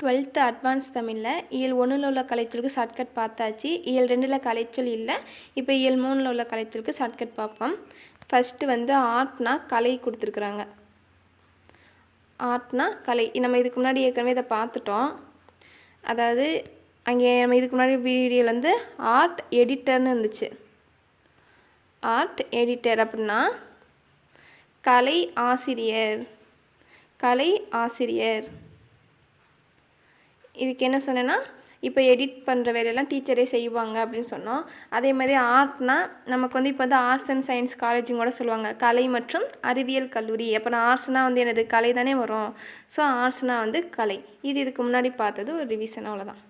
Twelfth advance தமிழில் இயல் ஒன்றில் உள்ள கலைச்சொலுக்கு ஷார்ட்கட் பார்த்தாச்சு. இயல் ரெண்டில் கலைச்சொல் இல்லை. இப்போ இயல் மூணில் உள்ள கலைச்சொலுக்கு ஷார்ட்கட் பார்ப்போம். ஃபஸ்ட்டு வந்து ஆர்ட்னா கலை கொடுத்துருக்குறாங்க. ஆர்ட்னா கலை. நம்ம இதுக்கு முன்னாடி ஏற்கனவே இதை பார்த்துட்டோம். அதாவது அங்கே நம்ம இதுக்கு முன்னாடி வீடியோவில் வந்து ஆர்ட் எடிட்டர்னு இருந்துச்சு. ஆர்ட் எடிட்டர் அப்படின்னா கலை ஆசிரியர். கலை ஆசிரியர். இதுக்கு என்ன சொன்னேன்னா இப்போ எடிட் பண்ணுற வேலையெல்லாம் டீச்சரே செய்வாங்க அப்படின்னு சொன்னோம். அதே மாதிரி ஆர்ட்னா நமக்கு வந்து இப்போ வந்து ஆர்ட்ஸ் அண்ட் சயின்ஸ் காலேஜும் கூட சொல்லுவாங்க. கலை மற்றும் அறிவியல் கல்லூரி. அப்போ நான் ஆர்ட்ஸ்னால் வந்து எனது கலை தானே வரும். ஸோ ஆர்ட்ஸ்னால் வந்து கலை. இது இதுக்கு முன்னாடி பார்த்தது ஒரு ரிவிஷன் அவ்வளோதான்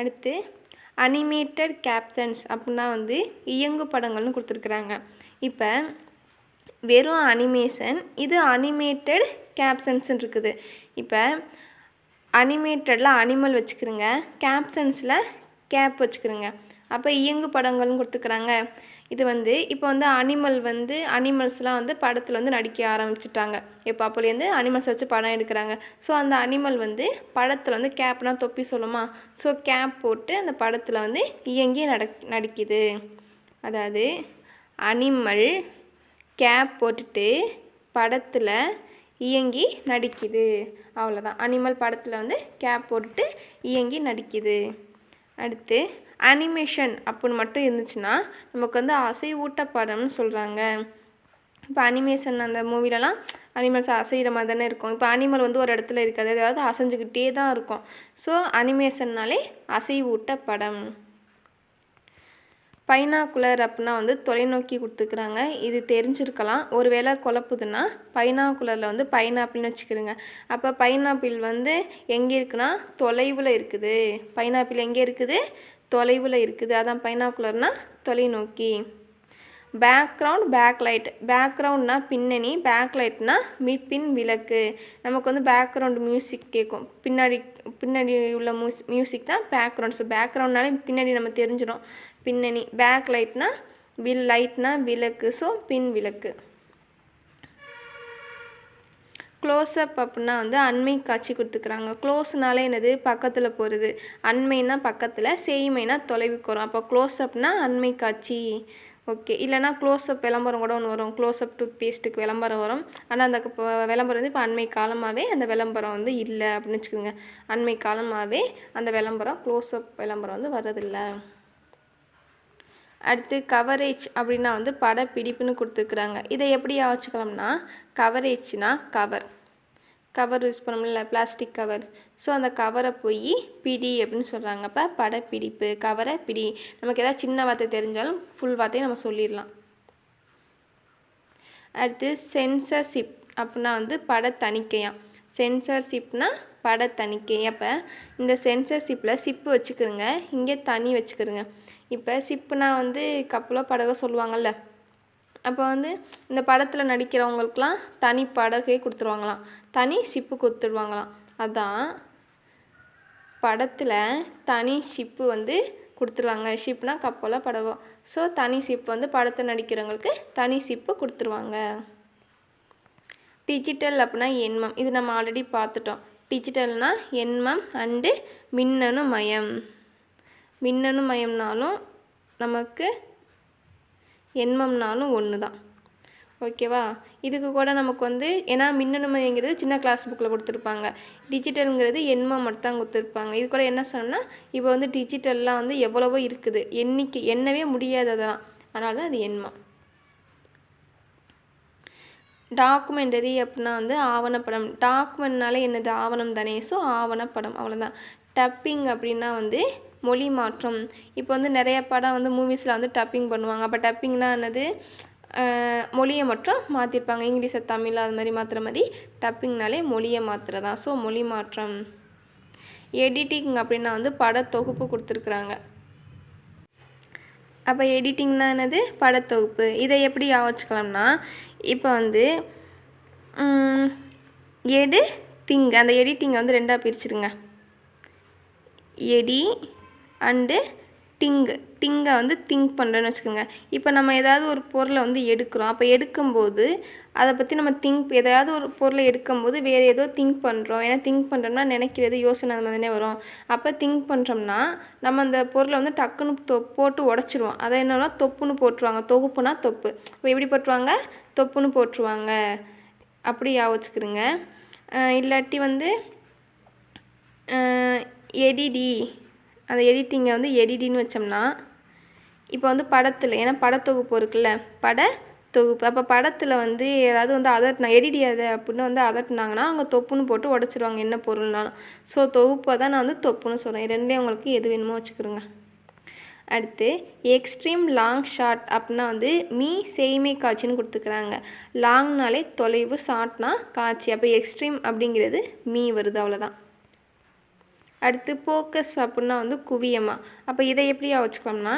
அடுத்து அனிமேட்டட் கேப்ஷன்ஸ் அப்படின்னா வந்து இயங்கு படங்கள்னு கொடுத்துருக்குறாங்க. இப்போ வெறும் அனிமேஷன் இது அனிமேட்டட் கேப்ஷன்ஸ் இருக்குது. இப்போ அனிமேட்டடில் அனிமல் வச்சுக்கிறோங்க. கேப்ஷன்ஸில் கேப் வச்சுக்கிறோங்க. அப்போ இயங்கு படங்களும் கொடுத்துக்கிறாங்க. இது வந்து இப்போ வந்து அனிமல் வந்து அனிமல்ஸ்லாம் வந்து படத்தில் வந்து நடிக்க ஆரம்பிச்சிட்டாங்க. இப்போ அப்போலேருந்து அனிமல்ஸ் வச்சு படம் எடுக்கிறாங்க. ஸோ அந்த அனிமல் வந்து படத்தில் வந்து கேப்னா தொப்பி சொல்லுமா? ஸோ கேப் போட்டு அந்த படத்தில் வந்து இயங்கி நடக் நடிக்குது. அதாவது அனிமல் கேப் போட்டுட்டு படத்தில் இயங்கி நடிக்குது. அவ்வளோதான் அனிமல் படத்தில் வந்து கேப் போட்டுட்டு இயங்கி நடிக்குது. அடுத்து அனிமேஷன் அப்படின்னு மட்டும் இருந்துச்சுன்னா நமக்கு வந்து அசைவூட்ட படம்னு சொல்கிறாங்க இப்போ அனிமேஷன் அந்த மூவிலலாம் அனிமல்ஸ் அசைகிற மாதிரி தானே இருக்கும். இப்போ அனிமல் வந்து ஒரு இடத்துல இருக்காது. அதாவது அசைஞ்சுக்கிட்டே தான் இருக்கும். ஸோ அனிமேஷன்னாலே அசைவூட்ட படம் பைனாக்குலர் அப்படின்னா வந்து தொலைநோக்கி கொடுத்துருக்குறாங்க. இது தெரிஞ்சிருக்கலாம். ஒரு வேளை குழப்புதுன்னா பைனாக்குலரில் வந்து பைனாப்பிள்னு வச்சுக்கிறோங்க அப்போ பைனாப்பிள் வந்து எங்கே இருக்குன்னா தொலைவில் இருக்குது. பைனாப்பிள் எங்கே இருக்குது? தொலைவில் இருக்குது. அதான் பைனாக்குலர்னால் தொலைநோக்கி. Background backlight. பேக்ரவுண்ட்னா பின்னணி பேக்லைட்னா மிட்பின் விளக்கு. நமக்கு வந்து பேக்ரவுண்ட் மியூசிக் கேட்கும். பின்னாடி பின்னாடி உள்ள மியூஸ் மியூசிக் தான் பேக்ரவுண்ட். ஸோ பேக்ரவுண்ட்னாலே பின்னாடி நம்ம தெரிஞ்சிடும். பின்னணி. பேக் லைட்னா வில் லைட்னா விளக்கு. ஸோ பின் விளக்கு. க்ளோஸ்அப் அப்படின்னா வந்து அண்மை காட்சி கொடுத்துக்கிறாங்க. க்ளோஸ்னாலே என்னது? பக்கத்தில் போகிறது அண்மைனா பக்கத்தில் செய்மைனா தொலைவுக்கு வரும். அப்போ க்ளோஸ்அப்னா அண்மை காட்சி. ஓகே இல்லைனா க்ளோஸ்அப் விளம்பரம் கூட ஒன்று வரும். க்ளோஸ்அப் டூத் பேஸ்ட்டுக்கு விளம்பரம் வரும். ஆனால் அந்த இப்போ விளம்பரம் வந்து இப்போ அண்மை காலமாகவே அந்த விளம்பரம் வந்து இல்லை அப்படின்னு வச்சுக்கோங்க. அண்மை காலமாகவே அந்த விளம்பரம் க்ளோஸ்அப் விளம்பரம் வந்து வரதில்லை அடுத்து கவரேஜ் அப்படின்னா வந்து படப்பிடிப்புன்னு கொடுத்துருக்குறாங்க. இதை எப்படி வச்சுக்கலாம்னா கவரேஜ்னா கவர் கவர் யூஸ் பண்ணோம்ல பிளாஸ்டிக் கவர் ஸோ அந்த கவரை போய் பிடி அப்படின்னு சொல்கிறாங்க அப்போ படப்பிடிப்பு கவரை பிடி. நமக்கு ஏதாவது சின்ன வார்த்தை தெரிஞ்சாலும் ஃபுல் வார்த்தையை நம்ம சொல்லிடலாம். அடுத்து சென்சர்ஷிப் அப்படின்னா வந்து பட தணிக்கையாக சென்சர்ஷிப்னா பட தணிக்கை அப்போ இந்த சென்சர்ஷிப்பில் சிப்பு வச்சுக்கிறோங்க இங்கே தனி வச்சுக்கிறோங்க இப்போ சிப்புனா வந்து கப்பலோ படகோ சொல்லுவாங்கள்ல அப்போ வந்து இந்த படத்தில் நடிக்கிறவங்களுக்குலாம் தனி படகே கொடுத்துருவாங்களாம். தனி ஷிப்பு கொடுத்துருவாங்களாம் அதான் படத்தில் தனி ஷிப்பு வந்து கொடுத்துருவாங்க. ஷிப்னா கப்பலோ படகோ. ஸோ தனி ஷிப் வந்து படத்தில் நடிக்கிறவங்களுக்கு தனி ஷிப்பு கொடுத்துருவாங்க. டிஜிட்டல் அப்படின்னா எண்மம் இது நம்ம ஆல்ரெடி பார்த்துட்டோம். டிஜிட்டல்னா எண்மம் அண்டு மின்னணு மயம் மின்னணு மயம்னாலும் நமக்கு எண்மம்னாலும் ஒன்று தான் ஓகேவா? இதுக்கு கூட நமக்கு வந்து ஏன்னா மின்னணு மயங்கிறது சின்ன கிளாஸ் புக்கில் கொடுத்துருப்பாங்க. டிஜிட்டலுங்கிறது எண்மம் மட்டும் தான் கொடுத்துருப்பாங்க. இது கூட என்ன சொன்னோம்னா இப்போ வந்து டிஜிட்டல்லாம் வந்து எவ்வளவோ இருக்குது. எண்ணிக்கை எண்ணவே முடியாததான் அதனால தான் அது எண்மம் டாக்குமெண்டரி அப்படின்னா வந்து ஆவணப்படம். டாக்குமெண்ட்னாலே என்னது? ஆவணம் தானே. ஸோ ஆவணப்படம். அவ்வளோதான் டப்பிங் அப்படின்னா வந்து மொழி மாற்றம். இப்போ வந்து நிறைய படம் வந்து மூவிஸில் வந்து டப்பிங் பண்ணுவாங்க. அப்போ டப்பிங்னா என்னது? மொழியை மட்டும் மாற்றிருப்பாங்க இங்கிலீஷை தமிழ் அது மாதிரி மாற்றுற மாதிரி டப்பிங்னாலே மொழியை மாற்றுறதான் ஸோ மொழி மாற்றம். எடிட்டிங் அப்படின்னா வந்து படத்தொகுப்பு கொடுத்துருக்குறாங்க. அப்போ எடிட்டிங்னா என்னது? படத்தொகுப்பு இதை எப்படி வச்சுக்கலாம்னா இப்போ வந்து எடு திங் அந்த எடிட்டிங்கை வந்து ரெண்டாக பிரிச்சுருங்க. எடி அண்டு டிங்கு. டிங்கை வந்து திங்க் பண்ணுறேன்னு வச்சுக்கோங்க. இப்போ நம்ம ஏதாவது ஒரு பொருளை வந்து எடுக்கிறோம். அப்போ எடுக்கும்போது அதை பற்றி நம்ம திங்க் எதாவது ஒரு பொருளை எடுக்கும்போது வேறு ஏதோ திங்க் பண்ணுறோம் ஏன்னா திங்க் பண்ணுறோம்னா நினைக்கிறது யோசனை அந்த மாதிரினே வரும். அப்போ திங்க் பண்ணுறோம்னா நம்ம அந்த பொருளை வந்து டக்குன்னு தொ போட்டு உடச்சிருவோம். அதை என்னன்னா தொப்புன்னு போட்டுருவாங்க. தொகுப்புனா தொப்பு. இப்போ எப்படி போட்டுருவாங்க? தொப்புன்னு போட்டுருவாங்க. அப்படி யா வச்சுக்கிறோங்க இல்லாட்டி வந்து எடிடி. அந்த எடிட்டிங்கை வந்து எடிடின்னு வச்சோம்னா இப்போ வந்து படத்தில் ஏன்னா படத்தொகுப்பு இருக்குல்ல பட தொகுப்பு அப்போ படத்தில் வந்து ஏதாவது வந்து அதட்டினா எடிடியாது அதை அப்படின்னு வந்து அதட்டினாங்கன்னா அவங்க தொப்புன்னு போட்டு உடச்சிருவாங்க என்ன பொருள்னாலும். ஸோ தொகுப்பை தான் நான் வந்து தொப்புன்னு சொல்கிறேன் ரெண்டே உங்களுக்கு எது வேணுமோ வச்சுக்கிறோங்க அடுத்து எக்ஸ்ட்ரீம் லாங் ஷார்ட் அப்படின்னா வந்து மீ செய்மை காட்சின்னு கொடுத்துக்கிறாங்க. லாங்னாலே தொலைவு ஷார்ட்னா காட்சி. அப்போ எக்ஸ்ட்ரீம் அப்படிங்கிறது மீ வருது அவ்வளோதான் அடுத்து போக்கஸ் அப்புடின்னா வந்து குவியமாக அப்போ இதை எப்படியா வச்சுக்கலாம்னா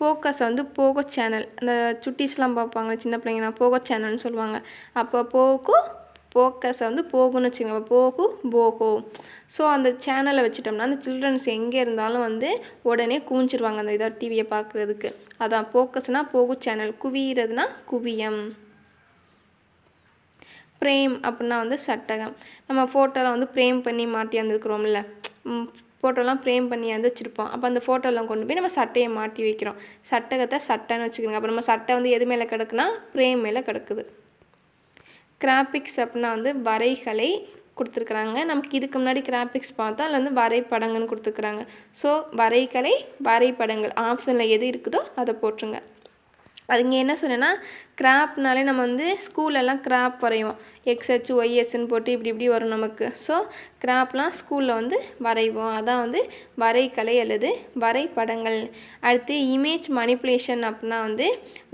போக்கஸ் வந்து போகோ சேனல் அந்த சுட்டிஸ்லாம் பார்ப்பாங்க சின்ன பிள்ளைங்கன்னா போகோ சேனல்னு சொல்லுவாங்க. அப்போ போக்கு போக்கஸை வந்து போகுன்னு வச்சுக்கோங்க. போகு போகோ. ஸோ அந்த சேனலை வச்சுட்டோம்னா அந்த சில்ட்ரன்ஸ் எங்கே இருந்தாலும் வந்து உடனே குவிஞ்சிருவாங்க அந்த இதை டிவியை பார்க்குறதுக்கு. அதான் போக்கஸ்னால் போகு சேனல் குவியிறதுனா குவியம். பிரேம் அப்படின்னா வந்து சட்டகம். நம்ம ஃபோட்டோலாம் வந்து பிரேம் பண்ணி மாட்டி வந்துருக்குறோம்ல. ஃபோட்டோலாம் ஃப்ரேம் பண்ணி வந்து வச்சுருப்போம். அப்போ அந்த ஃபோட்டோலாம் கொண்டு போய் நம்ம சட்டையை மாட்டி வைக்கிறோம். சட்டகத்தை சட்டைன்னு வச்சுக்கோங்க அப்போ நம்ம சட்டை வந்து எது மேலே கிடக்குன்னா ஃப்ரேம் மேலே கிடக்குது. கிராபிக்ஸ் அப்படின்னா வந்து வரைகலை கொடுத்துருக்குறாங்க. நமக்கு இதுக்கு முன்னாடி கிராபிக்ஸ் பார்த்தா அதில் வந்து வரைபடங்கள்னு கொடுத்துருக்குறாங்க. ஸோ வரைகலை வரைபடங்கள் ஆப்ஷனில் எது இருக்குதோ அதை போட்டுருங்க. அது இங்கே என்ன சொன்னேன்னா கிராப்னாலே நம்ம வந்து ஸ்கூல்லலாம் கிராப் வரைவோம். எக்ஸ்ஹெச் ஒய்எஸ்ன்னு போட்டு இப்படி இப்படி வரும் நமக்கு. ஸோ கிராப்லாம் ஸ்கூலில் வந்து வரைவோம். அதான் வந்து வரைகலை அல்லது வரைபடங்கள். அடுத்து இமேஜ் மணிப்புலேஷன் அப்படின்னா வந்து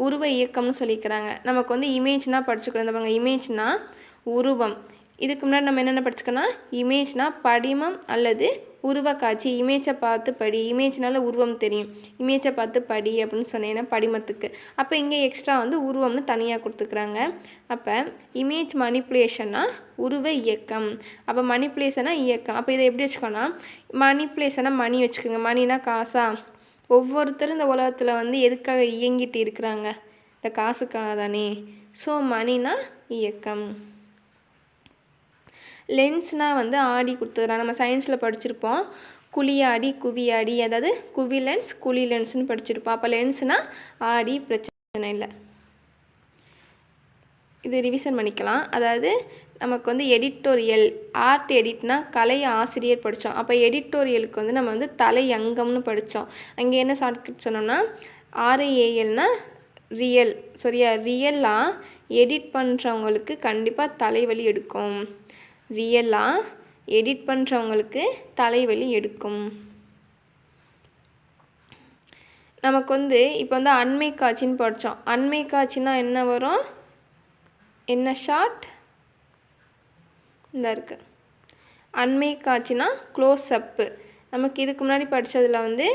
உருவ இயக்கம்னு சொல்லிக்கிறாங்க. நமக்கு வந்து இமேஜ்னால் படிச்சுக்கிறோம் இந்த பாருங்க இமேஜ்னால் உருவம். இதுக்கு முன்னாடி நம்ம என்னென்ன படிச்சுக்கோன்னா இமேஜ்னால் படிமம் அல்லது உருவ காட்சி இமேஜை பார்த்து படி. இமேஜ்னால உருவம் தெரியும். இமேஜை பார்த்து படி அப்படின்னு சொன்னேன்னா படிமத்துக்கு. அப்போ இங்கே எக்ஸ்ட்ரா வந்து உருவம்னு தனியாக கொடுத்துக்குறாங்க. அப்போ இமேஜ் மணிப்புலேஷன்னா உருவ இயக்கம். அப்போ மணிப்புலேஷனா இயக்கம். அப்போ இதை எப்படி வச்சுக்கோன்னா மணிப்புலேஷனா மணி வச்சுக்கோங்க. மணினா காசா? ஒவ்வொருத்தரும் இந்த உலகத்தில் வந்து எதுக்காக இயங்கிட்டு இருக்கிறாங்க? இந்த காசுக்காக தானே. ஸோ மணினா இயக்கம். லென்ஸ்னால் வந்து ஆடி கொடுத்துறா நம்ம சயின்ஸில் படிச்சிருப்போம். குழியாடி குவியாடி அதாவது குவி லென்ஸ் குழி லென்ஸ்னு படிச்சிருப்போம். அப்போ லென்ஸ்னால் ஆடி பிரச்சனை இல்லை. இது ரிவிஷன் பண்ணிக்கலாம். அதாவது நமக்கு வந்து எடிட்டோரியல் ஆர்ட் எடிட்னா கலை ஆசிரியர் படித்தோம் அப்போ எடிட்டோரியலுக்கு வந்து நம்ம வந்து தலை அங்கம்னு படித்தோம் அங்கே என்ன ஷார்ட்கட் சொன்னோம்னா ஆர்ஏஎல்னா ரியல் சரியா ரியலாக எடிட் பண்ணுறவங்களுக்கு கண்டிப்பாக தலைவலி எடுக்கும். ரியலாக எடிட் பண்ணுறவங்களுக்கு தலைவலி எடுக்கும். நமக்கு வந்து இப்போ வந்து அண்மை காட்சின்னு படித்தோம் அண்மை காட்சினா என்ன வரும்? என்ன ஷார்ட் இந்த இருக்கு. அண்மை காட்சினா க்ளோஸ் அப்பு நமக்கு இதுக்கு முன்னாடி படித்ததில் வந்து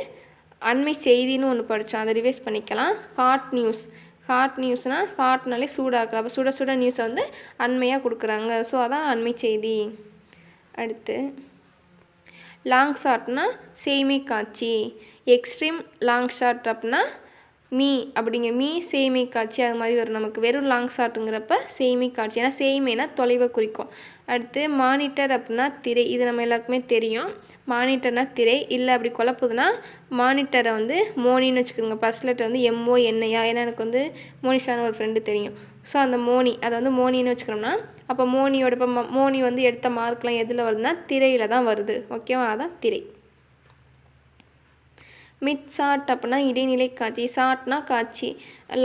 அண்மை செய்தின்னு ஒன்று படித்தோம் அதை ரிவைஸ் பண்ணிக்கலாம். ஹாட் நியூஸ் ஹாட் நியூஸ்னால் ஹாட்னாலே சூடாக்கலாம். அப்போ சுட சுட நியூஸை வந்து அண்மையாக கொடுக்குறாங்க. ஸோ அதான் அண்மை செய்தி. அடுத்து லாங் ஷாட்னா சேமி காட்சி. எக்ஸ்ட்ரீம் லாங் ஷாட் அப்படின்னா மீ அப்படிங்கிற மீ சேமி காட்சி அது மாதிரி வரும். நமக்கு வெறும் லாங் ஷாட்டுங்கிறப்ப சேமி காட்சி. ஏன்னா சேமினா தொலைவை குறிக்கும். அடுத்து மானிட்டர் அப்படின்னா திரை. இது நம்ம எல்லாருக்குமே தெரியும். மானிட்டர்னா திரை இல்லை அப்படி குழப்புதுன்னா மானிட்டரை வந்து மோனின்னு வச்சுக்கோங்க. ஃபஸ்ட் லெட்டர் வந்து எம்ஓ என்ஐயா ஏன்னா எனக்கு வந்து மோனிஷான்னு ஒரு ஃப்ரெண்டு தெரியும். ஸோ அந்த மோனி அதை வந்து மோனின்னு வச்சுக்கிறோம்னா அப்போ மோனியோட இப்போ மோனி வந்து எடுத்த மார்க்லாம் எதில் வருதுன்னா திரையில் தான் வருது. ஓகேவா அதான் திரை. மிட் சாட் அப்படின்னா இடைநிலை காட்சி சாட்னா காட்சி.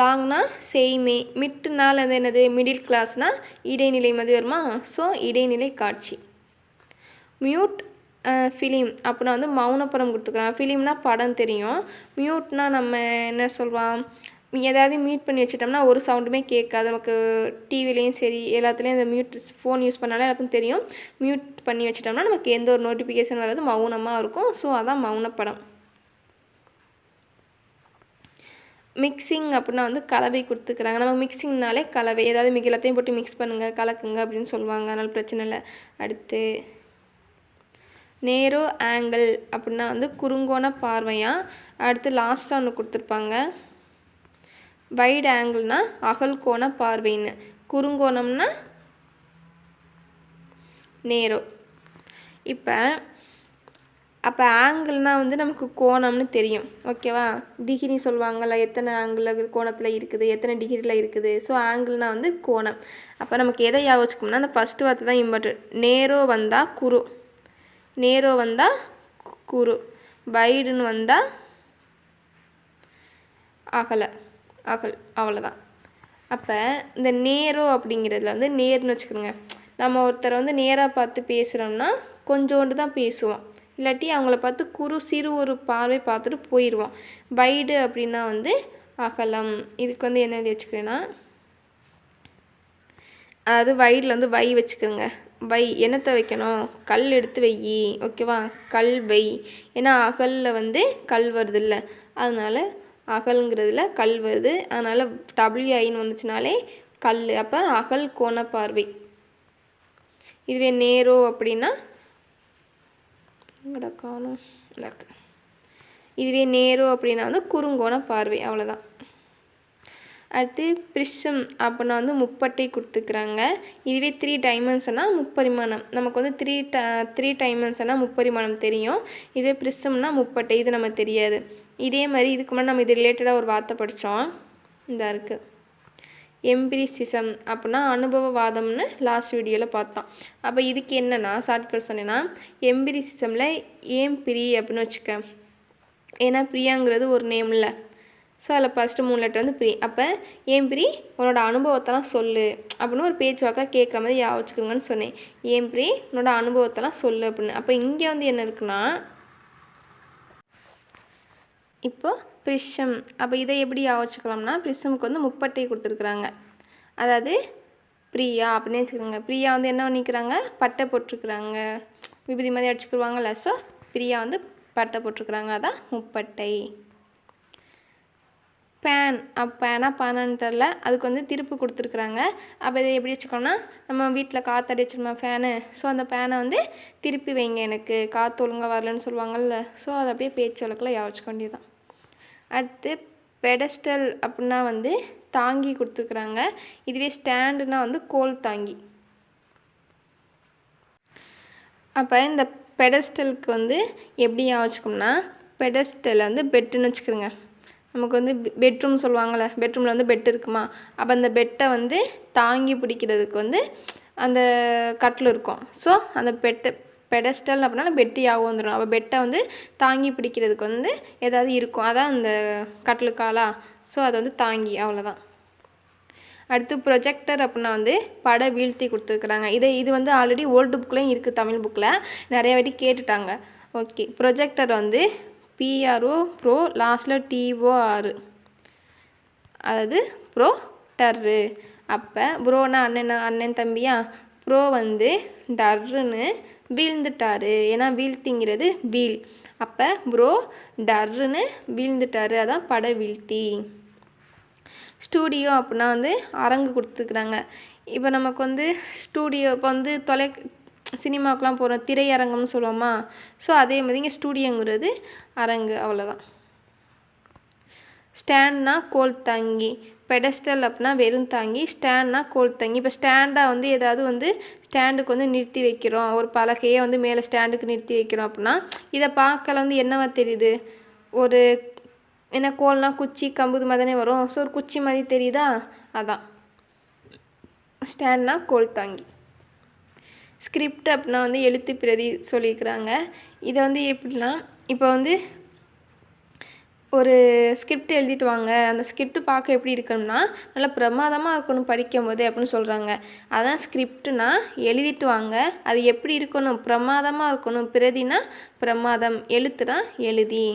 லாங்னா செய்மே. மிட்டுனால் அது என்னது? மிடில் கிளாஸ்னால் இடைநிலை மாதிரி வருமா? ஸோ இடைநிலை காட்சி. மியூட் ஃபிலிம் அப்படின்னா வந்து மௌனப்படம் கொடுத்துக்கலாம் ஃபிலிம்னா படம் தெரியும். மியூட்னா நம்ம என்ன சொல்லுவோம் ஏதாவது மியூட் பண்ணி வச்சிட்டோம்னா ஒரு சவுண்டுமே கேட்காது. நமக்கு டிவிலையும் சரி எல்லாத்துலேயும் அந்த மியூட் ஃபோன் யூஸ் பண்ணாலே எல்லாருக்கும் தெரியும். மியூட் பண்ணி வச்சிட்டோம்னா நமக்கு எந்த ஒரு நோட்டிஃபிகேஷன் வராது. மௌனமாக இருக்கும். ஸோ அதான் மௌனப்படம். மிக்சிங் அப்படின்னா வந்து கலவை கொடுத்துக்கிறாங்க. நம்ம மிக்சிங்னாலே கலவை. ஏதாவது மிக எல்லாத்தையும் போட்டு மிக்ஸ் பண்ணுங்கள் கலக்குங்க அப்படின்னு சொல்லுவாங்க. அதனால் பிரச்சனை இல்லை. அடுத்து நேரோ ஆங்கிள் அப்படின்னா வந்து குறுங்கோண பார்வையாக அடுத்து லாஸ்ட்டாக ஒன்று கொடுத்துருப்பாங்க. வைட் ஆங்கிள்னா அகல்கோண பார்வைன்னு. குறுங்கோணம்னா நேரோ. இப்போ அப்போ ஆங்கிள்னால் வந்து நமக்கு கோணம்னு தெரியும். ஓகேவா டிகிரி சொல்லுவாங்கள்ல எத்தனை ஆங்கிள் கோணத்தில் இருக்குது எத்தனை டிகிரியில் இருக்குது. ஸோ ஆங்கிள்னால் வந்து கோணம். அப்போ நமக்கு எதை ஞாபகம் வச்சுக்கோம்னா அந்த ஃபஸ்ட்டு வார்த்தை தான் இம்பார்ட்டன்ட் நேரோ வந்தால் குரு நேரோ வந்தால் குரு வைடுன்னு வந்தால் அகலை. அகல் அவ்வளோதான் அப்போ இந்த நேரோ அப்படிங்கிறதுல வந்து நேர்னு வச்சுக்கோங்க. நம்ம ஒருத்தரை வந்து நேராக பார்த்து பேசுகிறோம்னா கொஞ்சோண்டு தான் பேசுவோம். இல்லாட்டி அவங்கள பார்த்து குறு சிறு ஒரு பார்வை பார்த்துட்டு போயிடுவோம் வைடு அப்படின்னா வந்து அகலம். இதுக்கு வந்து என்ன எழுதி வச்சுக்கிறேன்னா அதாவது வைடில் வந்து வை வச்சுக்கோங்க. வை என்னத்தை வைக்கணும்? கல் எடுத்து வையி. ஓகேவா? கல் வை. ஏன்னா அகலில் வந்து கல் வருது இல்லை அதனால் அகல்ங்கிறதுல கல் வருது. அதனால் டபிள்யூஐன்னு வந்துச்சுனாலே கல். அப்போ அகல் கோண பார்வை. இதுவே நேரோ அப்படின்னா காணும். இதுவே நேரோ அப்படின்னா வந்து குறுங்கோண பார்வை. அவ்வளோதான் அடுத்து பிரிசம் அப்படின்னா வந்து முப்பட்டை கொடுத்துக்கிறாங்க. இதுவே த்ரீ டைமென்ஷனாக முப்பரிமாணம். நமக்கு வந்து த்ரீ ட த்ரீ டைமென்ஷனாக முப்பரிமாணம் தெரியும். இதுவே பிரிசம்னா முப்பட்டை இது நமக்கு தெரியாது. இதே மாதிரி இதுக்கு முன்னாடி நம்ம இது ரிலேட்டடாக ஒரு வார்த்தை படித்தோம் இதாக இருக்குது எம்பிரிசிசம் அப்படின்னா அனுபவவாதம்னு லாஸ்ட் வீடியோவில் பார்த்தோம். அப்போ இதுக்கு என்னென்னா ஷார்ட்கட் சொன்னேன்னா எம்பிரிசிசமில் ஏன் பிரி அப்படின்னு வச்சுக்க. ஏன்னா பிரியாங்கிறது ஒரு நேமில் ஸோ அதில் ஃபஸ்ட்டு மூணு லெட்டர் வந்து ப்ரி. அப்போ ஏன் ப்ரி? உன்னோட அனுபவத்தெல்லாம் சொல்லு. அப்படின்னு ஒரு பேச்சுவாக்காக கேட்குற மாதிரி யா வச்சுக்கோங்கன்னு சொன்னேன். ஏன் ப்ரி? உன்னோட அனுபவத்தெல்லாம் சொல்லு அப்படின்னு. அப்போ இங்கே வந்து என்ன இருக்குன்னா இப்போ ப்ரிஷம். அப்போ இதை எப்படி வச்சுக்கலாம்னா ப்ரிஷமுக்கு வந்து முப்பட்டை கொடுத்துருக்குறாங்க. அதாவது பிரியா அப்படின்னு வச்சுக்கோங்க. பிரியா வந்து என்ன பண்ணிக்கிறாங்க? பட்டை போட்டிருக்குறாங்க. விபதி மாதிரி அடிச்சுக்கிடுவாங்கல்ல ஸோ பிரியா வந்து பட்டை போட்டிருக்குறாங்க. அதான் முப்பட்டை. பேன் பேனா பானான்னு தெரில அதுக்கு வந்து திருப்பு கொடுத்துருக்குறாங்க. அப்போ இதை எப்படி வச்சுக்கோன்னா நம்ம வீட்டில் காற்று அடிச்சிருமா ஃபேனு ஸோ அந்த பேனை வந்து திருப்பி வைங்க எனக்கு. காற்று ஒழுங்காக வரலன்னு சொல்லுவாங்கள்ல ஸோ அதை அப்படியே பேச்சு வழக்கில் யாவச்சுக்க வேண்டியதுதான் அடுத்து பெடஸ்டல் அப்படின்னா வந்து தாங்கி கொடுத்துருக்குறாங்க. இதுவே ஸ்டாண்டுனா வந்து கோல் தாங்கி. அப்போ இந்த பெடஸ்டலுக்கு வந்து எப்படி வச்சுக்கோம்னா பெடஸ்டல் வந்து பெட்டுன்னு வச்சுக்கிறோங்க நமக்கு வந்து பெட்ரூம் சொல்லுவாங்கள்ல பெட்ரூமில் வந்து பெட் இருக்குமா? அப்போ அந்த பெட்டை வந்து தாங்கி பிடிக்கிறதுக்கு வந்து அந்த கட்டில் இருக்கும். ஸோ அந்த பெட்டை பெடஸ்டல் அப்படின்னா பெட்டியாகவும் வந்துடும் அப்போ பெட்டை வந்து தாங்கி பிடிக்கிறதுக்கு வந்து ஏதாவது இருக்கும். அதான் அந்த கட்டிலுக்காலா? ஸோ அதை வந்து தாங்கி அவ்வளோதான் அடுத்து ப்ரொஜெக்டர் அப்படின்னா வந்து பட வீழ்த்தி கொடுத்துருக்குறாங்க. இதை இது வந்து ஆல்ரெடி ஓல்டு புக்லேயும் இருக்குது தமிழ் புக்கில் நிறைய வாட்டி கேட்டுட்டாங்க. ஓகே ப்ரொஜெக்டர் வந்து பிஆர்ஓ ப்ரோ லாஸ்ட்டில் டிஓஆர் அதாவது ப்ரோ டர்ரு அப்போ ப்ரோனா அண்ணன் அண்ணன் தம்பியா? ப்ரோ வந்து டர்ருன்னு வீழ்ந்துட்டாரு. ஏன்னா வீழ்த்திங்கிறது வீல் அப்போ ப்ரோ டர்ருன்னு வீழ்ந்துட்டாரு. அதான் பட வீழ்த்தி. ஸ்டூடியோ அப்படின்னா வந்து அரங்கு கொடுத்துருக்குறாங்க. இப்போ நமக்கு வந்து ஸ்டூடியோ இப்போ வந்து தொலை சினிமாக்கெலாம் போகிறோம் திரையரங்கம்னு சொல்லுவோமா? ஸோ அதே மாதிரி இங்கே ஸ்டூடியோங்கிறது அரங்கு அவ்வளோதான் ஸ்டாண்ட்னா கோல் தாங்கி பெடஸ்டல் அப்படின்னா வெறும் தாங்கி ஸ்டாண்ட்னா கோல் தாங்கி. இப்போ ஸ்டாண்டாக வந்து ஏதாவது வந்து ஸ்டாண்டுக்கு வந்து நிறுத்தி வைக்கிறோம். ஒரு பலகையை வந்து மேலே ஸ்டாண்டுக்கு நிறுத்தி வைக்கிறோம் அப்படின்னா இதை பார்க்கல வந்து என்னவா தெரியுது? ஒரு என்ன கோல்னால் குச்சி கம்புது மாதிரி தானே வரும். ஸோ ஒரு குச்சி மாதிரி தெரியுதா? அதான். ஸ்டாண்ட்னா கோல் தாங்கி. ஸ்கிரிப்ட் அப்படின்னா வந்து எழுத்து பிரதி சொல்லியிருக்கிறாங்க. இதை வந்து எப்படின்னா இப்போ வந்து ஒரு ஸ்கிரிப்ட் எழுதிட்டு வாங்க. அந்த ஸ்கிரிப்ட் பார்க்க எப்படி இருக்கணும்னா நல்லா பிரமாதமாக இருக்கணும் படிக்கும் போது அப்படின்னு சொல்கிறாங்க அதான் ஸ்கிரிப்ட்னா எழுதிட்டு வாங்க. அது எப்படி இருக்கணும்? பிரமாதமாக இருக்கணும். பிரதினா பிரமாதம். எழுத்துனா எழுதி.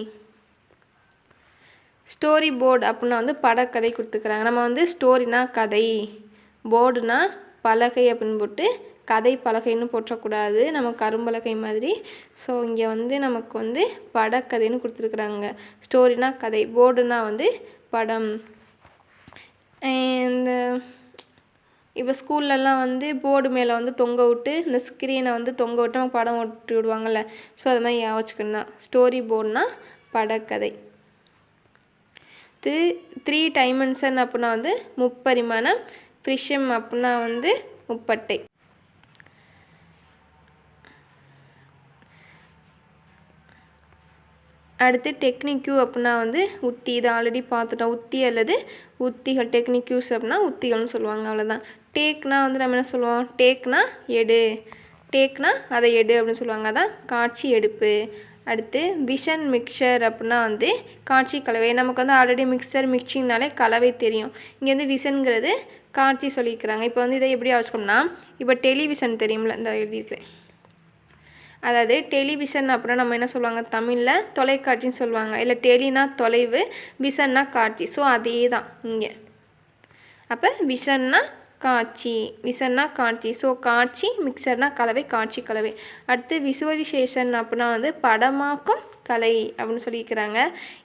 ஸ்டோரி போர்டு அப்படின்னா வந்து படக்கதை கொடுத்துக்கிறாங்க. நம்ம வந்து ஸ்டோரினா கதை. போர்டுனா பலகை அப்படின்னு போட்டு கதை பலகைன்னு போட்டக்கூடாது நம்ம கரும்பலகை மாதிரி. ஸோ இங்கே வந்து நமக்கு வந்து படக்கதைன்னு கொடுத்துருக்குறாங்க. ஸ்டோரினா கதை போர்டுனா வந்து படம். இந்த இப்போ ஸ்கூல்லலாம் வந்து போர்டு மேலே வந்து தொங்க விட்டு இந்த ஸ்க்ரீனை வந்து தொங்க விட்டு அவங்க படம் ஒட்டி விடுவாங்கள்ல ஸோ அது மாதிரி யோசிச்சுக்கணும் வச்சுக்கணும் தான் ஸ்டோரி போர்டுனா படக்கதை. த்ரீ த்ரீ டைமென்ஷன் அப்படின்னா வந்து முப்பரிமாணம். ப்ரிஷம் அப்படின்னா வந்து முப்பட்டை. அடுத்து டெக்னிக்யூ அப்படின்னா வந்து உத்தி இதை ஆல்ரெடி பார்த்துட்டோம். உத்தி அல்லது உத்திகள். டெக்னிக்யூஸ் அப்படின்னா உத்திகள்னு சொல்லுவாங்க அவ்வளோதான் டேக்னா வந்து நம்ம என்ன சொல்லுவோம்? டேக்னா எடு. டேக்னா அதை எடு அப்படின்னு சொல்லுவாங்க. அதான் காட்சி எடுப்பு. அடுத்து விஷன் மிக்சர் அப்படின்னா வந்து காட்சி கலவை. நமக்கு வந்து ஆல்ரெடி மிக்சர் மிக்சிங்னாலே கலவை தெரியும். இங்கே வந்து விஷன்கிறது காட்சி சொல்லியிருக்கிறாங்க. இப்போ வந்து இதை எப்படி வச்சுக்கோம்னா இப்போ டெலிவிஷன் தெரியும்ல இந்த எழுதியிருக்கிறேன். அதாவது டெலிவிஷன் அப்புறம் நம்ம என்ன சொல்லுவாங்க தமிழில் தொலைக்காட்சின்னு சொல்லுவாங்க. இல்லை டெலினா தொலைவு விஷன்னா காட்சி. ஸோ அதே தான் இங்கே. அப்போ விஷன்னா காட்சி விசன்னா காட்சி. ஸோ காட்சி மிக்சர்னா கலவை காட்சி கலவை. அடுத்து விசுவலைசேஷன் அப்படின்னா வந்து படமாக்கும் கலை அப்படின்னு சொல்லியிருக்கிறாங்க.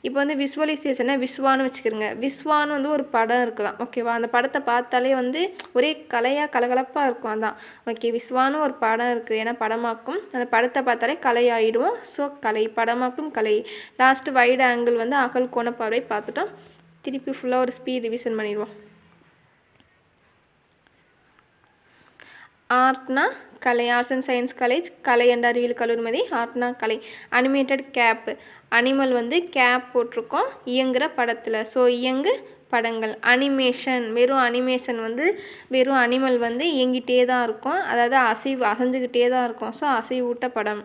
இப்போ வந்து விஸ்வலைசேஷனை விஸ்வான்னு வச்சுக்கிறோங்க விஸ்வான்னு வந்து ஒரு படம் இருக்கலாம். ஓகேவா அந்த படத்தை பார்த்தாலே வந்து ஒரே கலையாக கலகலப்பாக இருக்கும். அதான். ஓகே விஸ்வான்னு ஒரு படம் இருக்குது ஏன்னா படமாக்கும். அந்த படத்தை பார்த்தாலே கலை ஆகிடுவோம் ஸோ கலை. படமாக்கும் கலை. லாஸ்ட்டு வைடு ஆங்கிள் வந்து அகல் கோண பார்வை பார்த்துட்டோம். திருப்பி ஃபுல்லாக ஒரு ஸ்பீட் ரிவிஷன் பண்ணிடுவோம். ஆர்ட்னா கலை ஆர்ட்ஸ் அண்ட் சயின்ஸ் காலேஜ் கலை அண்ட் அறிவியல் கல்லூரி மதி ஆர்ட்னா கலை. அனிமேட்டட் கேப்பு அனிமல் வந்து கேப் போட்டிருக்கோம் இயங்குகிற படத்தில். ஸோ இயங்கு படங்கள். அனிமேஷன் வெறும் அனிமேஷன் வந்து வெறும் அனிமல் வந்து இயங்கிட்டே தான் இருக்கும். அதாவது அசைவு அசைஞ்சுக்கிட்டே தான் இருக்கும். ஸோ அசைவூட்ட படம்.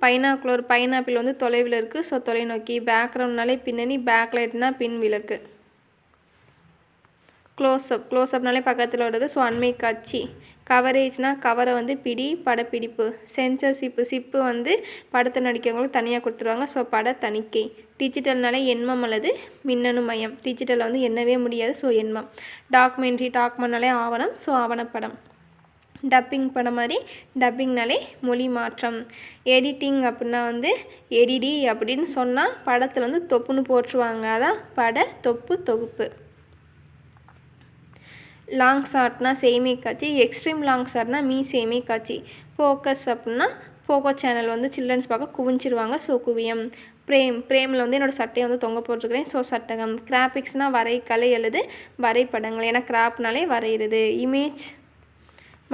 பைனாக்குலர் பைனாப்பிள் வந்து தொலைவில் இருக்குது ஸோ தொலைநோக்கி. பேக்ரவுண்ட்னாலே பின்னணி பேக்லைட்னா பின் விளக்கு க்ளோஸ்அப் க்ளோஸ்அப்னாலே பக்கத்தில் வருது. ஸோ அண்மை காட்சி. கவரேஜ்னால் கவரை வந்து பிடி படப்பிடிப்பு. சென்சர் சிப்பு சிப்பு வந்து படத்தை நடிக்கிறவங்களுக்கு தனியாக கொடுத்துருவாங்க. ஸோ பட தணிக்கை. டிஜிட்டல்னாலே எண்மம் அல்லது மின்னணு மையம். டிஜிட்டலில் வந்து எண்ணவே முடியாது. ஸோ எண்மம் டாக்குமெண்ட்ரி டாக்குமெண்ட்னாலே ஆவணம். ஸோ ஆவணப்படம். டப்பிங் படம் மாதிரி டப்பிங்னாலே மொழி மாற்றம். எடிட்டிங் அப்படின்னா வந்து எடிடி அப்படின்னு சொன்னால் படத்தில் வந்து தொப்புன்னு போட்டுருவாங்க. அதான் பட தொப்பு தொகுப்பு. லாங் ஷார்ட்னா சேமே காட்சி எக்ஸ்ட்ரீம் லாங் ஷார்ட்னா மீ சேமே காட்சி. ஃபோக்கஸ் அப்படின்னா ஃபோக்கோ சேனல் வந்து சில்ட்ரன்ஸ் பார்க்க குவிஞ்சிருவாங்க ஸோ குவியம். பிரேம் பிரேமில் வந்து என்னோடய சட்டையை வந்து தொங்க போட்டிருக்கிறேன் ஸோ சட்டகம். கிராபிக்ஸ்னால் வரைகலை அல்லது வரைபடங்கள். ஏன்னா கிராப்னாலே வரைகிறது இமேஜ்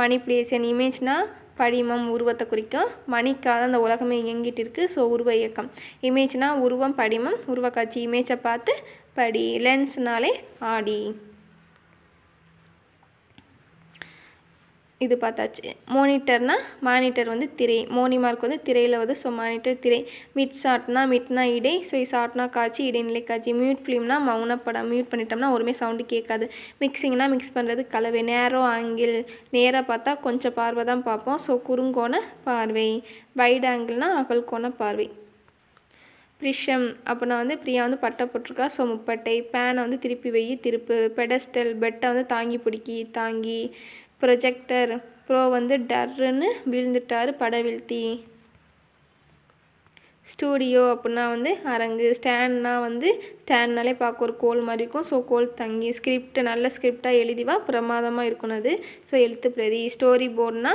மணிப்ளேஷன் இமேஜ்னால் படிமம் உருவத்தை குறிக்கும். மணிக்காக அந்த உலகமே இயங்கிட்டு இருக்குது ஸோ உருவ இயக்கம். இமேஜ்னால் உருவம் படிமம் உருவக்காட்சி இமேஜை பார்த்து படி. லென்ஸ்னாலே ஆடி. இது பார்த்தாச்சு. மானிட்டர்னால் மானிட்டர் வந்து திரை. மோனி மார்க் வந்து திரையில் வந்து ஸோ மானிட்டர் திரை. மிட் ஷாட்னா மிட்னா இடை. ஸோ ஷார்ட்னா காட்சி இடைநிலை காட்சி. மியூட் ஃபிலிம்னா மௌனப்படம் மியூட் பண்ணிட்டோம்னா ஒருமே சவுண்டு கேட்காது. மிக்சிங்னா மிக்ஸ் பண்ணுறது கலவை. நேரோ ஆங்கிள் நேராக பார்த்தா கொஞ்சம் பார்வை தான் பார்ப்போம். ஸோ குறுங்கோண பார்வை. வைட் ஆங்கிள்னா அகல் கோண பார்வை. ப்ரிஷம் அப்படின்னா வந்து பிரியா வந்து பட்டை போட்டிருக்கா. ஸோ முப்பட்டை. பேனை வந்து திருப்பி வை. திருப்பு. பெடஸ்டல் பெட்டை வந்து தாங்கி பிடிக்கி தாங்கி. ப்ரொஜெக்டர் ப்ரோ வந்து டர்ருன்னு விழுந்துட்டார் படவீழ்த்தி ஸ்டூடியோ அப்படின்னா வந்து அரங்கு ஸ்டாண்ட்னா வந்து ஸ்டாண்ட்னாலே பார்க்க ஒரு கோல் மாதிரி இருக்கும். ஸோ கோல் தங்கி ஸ்கிரிப்ட் நல்ல ஸ்கிரிப்டாக எழுதிவா பிரமாதமாக இருக்கணும் அது. ஸோ எழுத்து பிரதி ஸ்டோரி போர்டுனா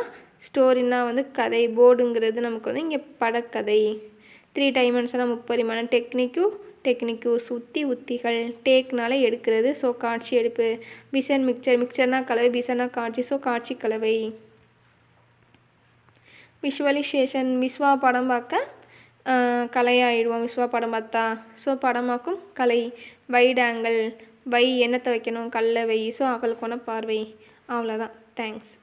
ஸ்டோரின்னா வந்து கதை போர்டுங்கிறது நமக்கு வந்து இங்கே படக்கதை. த்ரீ டைமென்ஷனாக முப்பரிமாணம் டெக்னிக்கும் டெக்னிக்கு சுத்தி உத்திகள் டேக்னால எடுக்கிறது. ஸோ காட்சி எடுப்பு விஷன் மிக்சர் மிக்சர்னா கலவை விஷனா காட்சி. ஸோ காட்சி கலவை. விஷுவலைசேஷன் விஸ்வா படம் பார்க்க கலையாயிடுவோம். விஸ்வா படம் பார்த்தா. ஸோ படமாக்கும் கலை வைட் ஆங்கிள் வை எண்ணத்தை வைக்கணும்? கல்லை வை ஸோ அகல் கோண பார்வை. அவ்வளோதான் தேங்க்ஸ்